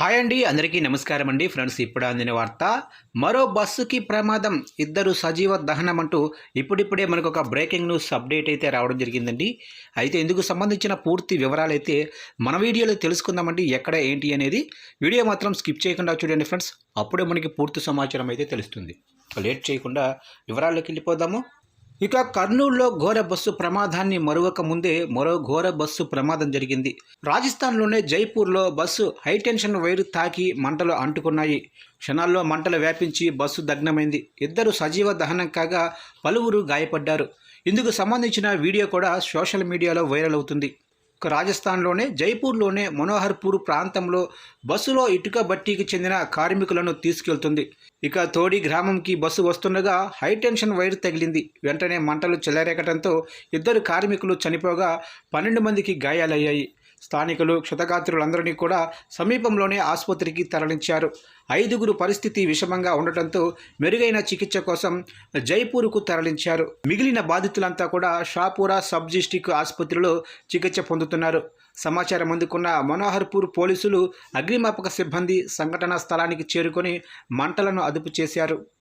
Hi అండి అందరికీ నమస్కారం అండి. ఫ్రెండ్స్ ఇప్పుడు అందిన వార్త మరో బస్సుకి ప్రమాదం ఇద్దరు సజీవ దహనం అంటూ ఇప్పుడిప్పుడే మనకు ఒక బ్రేకింగ్ న్యూస్ అప్డేట్ అయితే రావడం జరిగిందండి. అయితే ఇందుకు సంబంధించిన పూర్తి వివరాలు అయితే మన వీడియోలో తెలుసుకుందామండి ఎక్కడ ఏంటి అనేది. వీడియో మాత్రం స్కిప్ చేయకుండా చూడండి ఫ్రెండ్స్. అప్పుడే మనకి పూర్తి సమాచారం అయితే తెలుస్తుంది. లేట్ చేయకుండా వివరాల్లోకి వెళ్ళిపోదాము. ఇక కర్నూలులో ఘోర బస్సు ప్రమాదాన్ని మరొక ముందే మరో ఘోర బస్సు ప్రమాదం జరిగింది. రాజస్థాన్లోనే జైపూర్లో బస్సు హైటెన్షన్ వైరు తాకి మంటలు అంటుకున్నాయి. క్షణాల్లో మంటలు వ్యాపించి బస్సు దగ్నమైంది ఇద్దరు సజీవ దహనం కాగా పలువురు గాయపడ్డారు. ఇందుకు సంబంధించిన వీడియో కూడా సోషల్ మీడియాలో వైరల్ అవుతుంది. రాజస్థాన్లోనే జైపూర్లోనే మనోహర్పూర్ ప్రాంతంలో బస్సులో ఇటుక బట్టీకి చెందిన కార్మికులను తీసుకెళ్తుంది. ఇక తోడి గ్రామంకి బస్సు వస్తుండగా హైటెన్షన్ వైర్ తగిలింది. వెంటనే మంటలు చెలరేగటంతో ఇద్దరు కార్మికులు చనిపోగా పన్నెండు మందికి గాయాలయ్యాయి. స్థానికులు క్షతగాత్రులందరినీ కూడా సమీపంలోనే ఆసుపత్రికి తరలించారు. ఐదుగురు పరిస్థితి విషమంగా ఉండటంతో మెరుగైన చికిత్స కోసం జైపూర్కు తరలించారు. మిగిలిన బాధితులంతా కూడా షాపురా సబ్ డిస్టిక్ ఆసుపత్రిలో చికిత్స పొందుతున్నారు. సమాచారం అందుకున్న మనోహర్పూర్ పోలీసులు అగ్నిమాపక సిబ్బంది సంఘటనా స్థలానికి చేరుకొని మంటలను అదుపు చేశారు.